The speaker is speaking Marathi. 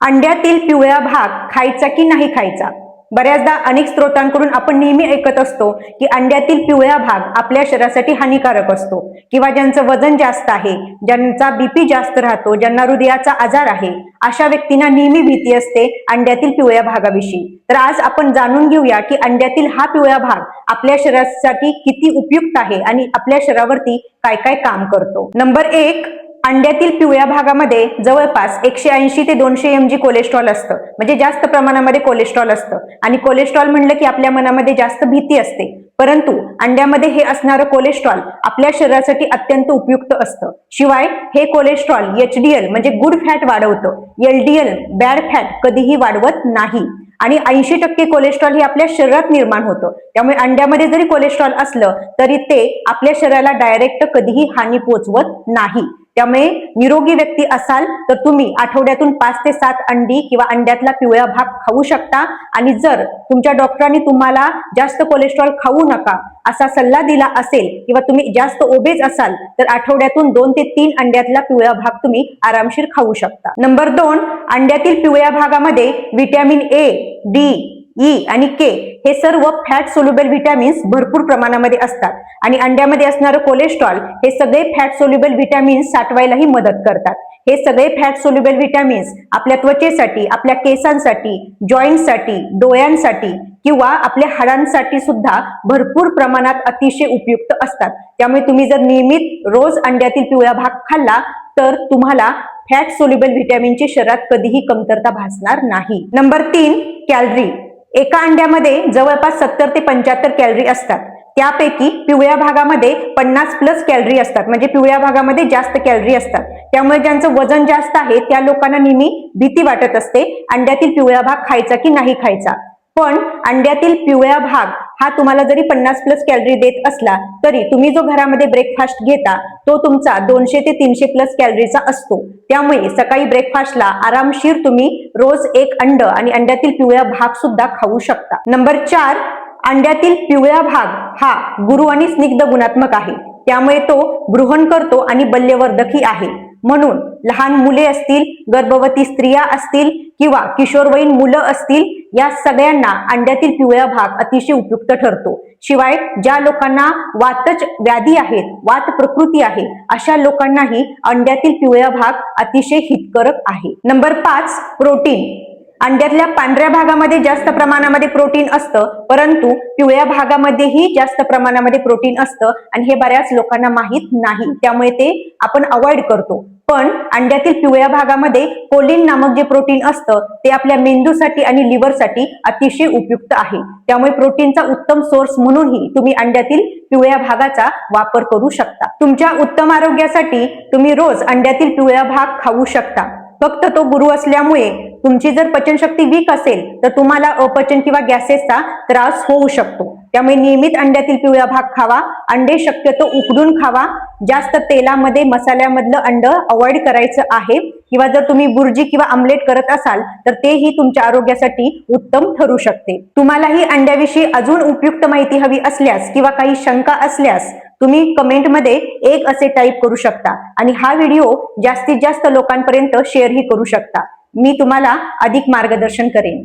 अंड्यातील पिवळा भाग खायचा की नाही खायचा? बऱ्याचदा अनेक स्त्रोतांकडून आपण नेहमी ऐकत असतो की अंड्यातील पिवळा भाग आपल्या शरीरासाठी हानिकारक असतो किंवा ज्यांचं वजन जास्त आहे ज्यांचा बीपी जास्त राहतो ज्यांना हृदयाचा आजार आहे अशा व्यक्तींना नेहमी भीती असते अंड्यातील पिवळ्या भागाविषयी. तर आज आपण जाणून घेऊया की अंड्यातील हा पिवळा भाग आपल्या शरीरासाठी किती उपयुक्त आहे आणि आपल्या शरीरावरती काय काय काम करतो. नंबर एक अंड्यातील पिवळ्या भागामध्ये जवळपास एकशे ऐंशी ते दोनशे एम जी कोलेस्ट्रॉल असतं. म्हणजे जास्त प्रमाणामध्ये कोलेस्ट्रॉल असतं. आणि कोलेस्ट्रॉल म्हणलं की आपल्या मनामध्ये जास्त भीती असते. परंतु अंड्यामध्ये हे असणारं कोलेस्ट्रॉल आपल्या शरीरासाठी अत्यंत उपयुक्त असतं. शिवाय हे कोलेस्ट्रॉल एचडीएल म्हणजे गुड फॅट वाढवतं. एलडीएल बॅड फॅट कधीही वाढवत नाही. आणि ऐंशी टक्के कोलेस्ट्रॉल हे आपल्या शरीरात निर्माण होतं. त्यामुळे अंड्यामध्ये जरी कोलेस्ट्रॉल असलं तरी ते आपल्या शरीराला डायरेक्ट कधीही हानी पोचवत नाही. त्यामुळे निरोगी व्यक्ती असाल तर तुम्ही आठवड्यातून पाच ते सात अंडी किंवा अंड्यातला पिवळा भाग खाऊ शकता. आणि जर तुमच्या डॉक्टरांनी तुम्हाला जास्त कोलेस्ट्रॉल खाऊ नका असा सल्ला दिला असेल किंवा तुम्ही जास्त ओबेज असाल तर आठवड्यातून दोन ते तीन अंड्यातला पिवळा भाग तुम्ही आरामशीर खाऊ शकता. नंबर दोन अंड्यातील पिवळ्या भागामध्ये व्हिटॅमिन ए डी ई आणि के हे सर्व फॅट सोल्युबल व्हिटॅमिन्स भरपूर प्रमाणामध्ये असतात. आणि अंड्यामध्ये असणारं कोलेस्ट्रॉल हे सगळे फॅट सोल्युबल व्हिटॅमिन्स साठवायलाही मदत करतात. हे सगळे फॅट सोल्युबल व्हिटॅमिन्स आपल्या त्वचेसाठी आपल्या केसांसाठी जॉईंटसाठी डोळ्यांसाठी किंवा आपल्या हाडांसाठी सुद्धा भरपूर प्रमाणात अतिशय उपयुक्त असतात. त्यामुळे तुम्ही जर नियमित रोज अंड्यातील पिवळा भाग खाल्ला तर तुम्हाला फॅट सोल्युबल व्हिटॅमिनची शरीरात कधीही कमतरता भासणार नाही. नंबर तीन कॅलरी एका अंड्यामध्ये जवळपास सत्तर ते पंच्याहत्तर कॅलरी असतात. त्यापैकी पिवळ्या भागामध्ये पन्नास प्लस कॅलरी असतात. म्हणजे पिवळ्या भागामध्ये जास्त कॅलरी असतात. त्यामुळे ज्यांचं वजन जास्त आहे त्या लोकांना नेहमी भीती वाटत असते अंड्यातील पिवळा भाग खायचा की नाही खायचा. पण अंड्यातील पिवळा भाग हा तुम्हाला जरी पन्नास प्लस कॅलरी देत असला तरी तुम्ही जो घरामध्ये ब्रेकफास्ट घेता तो तुमचा दोनशे ते तीनशे प्लस कॅलरीचा असतो. त्यामुळे सकाळी ब्रेकफास्टला आरामशीर तुम्ही रोज एक अंड आणि अंड्यातील पिवळा भाग सुद्धा खाऊ शकता. नंबर चार अंड्यातील पिवळा भाग हा गुरु आणि स्निग्ध गुणात्मक आहे. त्यामुळे तो गृहण करतो आणि बल्यवर्धकी आहे. म्हणून लहान मुले असतील गर्भवती स्त्रिया असतील किंवा किशोरवयीन मुलं असतील या सगळ्यांना अंड्यातील पिवळा भाग अतिशय उपयुक्त ठरतो. शिवाय ज्या लोकांना वातच व्याधी आहेत वात प्रकृती आहे अशा लोकांनाही अंड्यातील पिवळा भाग अतिशय हितकारक आहे. नंबर पाच प्रोटीन. अंड्यातल्या पांढऱ्या भागामध्ये जास्त प्रमाणामध्ये प्रोटीन असतं परंतु पिवळ्या भागामध्येही जास्त प्रमाणामध्ये प्रोटीन असतं आणि हे बऱ्याच लोकांना माहीत नाही. त्यामुळे ते आपण अवॉइड करतो. पण अंड्यातील पिवळ्या भागामध्ये कोलिन नामक जे प्रोटीन असतं ते आपल्या मेंदूसाठी आणि लिव्हरसाठी अतिशय उपयुक्त आहे. त्यामुळे प्रोटीनचा उत्तम सोर्स म्हणूनही तुम्ही अंड्यातील पिवळ्या भागाचा वापर करू शकता. तुमच्या उत्तम आरोग्यासाठी तुम्ही रोज अंड्यातील पिवळ्या भाग खाऊ शकता. फक्त तो गुरु असल्यामुळे तुमची जर पचनशक्ती वीक असेल तर तुम्हाला अपचन किंवा गॅसेसचा त्रास होऊ शकतो. त्यामुळे नियमित अंड्यातील पिवळा भाग खावा अंडे शक्यतो उकडून खावा जास्त तेलामध्ये मसाल्यामधलं अंड अवॉइड करायचं आहे. किंवा जर तुम्ही बुर्जी किंवा आमलेट करत असाल तर तेही तुमच्या आरोग्यासाठी उत्तम ठरू शकते. तुम्हालाही अंड्याविषयी अजून उपयुक्त माहिती हवी असल्यास किंवा काही शंका असल्यास तुम्ही कमेंटमध्ये एक असे टाईप करू शकता. आणि हा व्हिडिओ जास्तीत जास्त लोकांपर्यंत शेअरही करू शकता. मी तुम्हाला अधिक मार्गदर्शन करेन.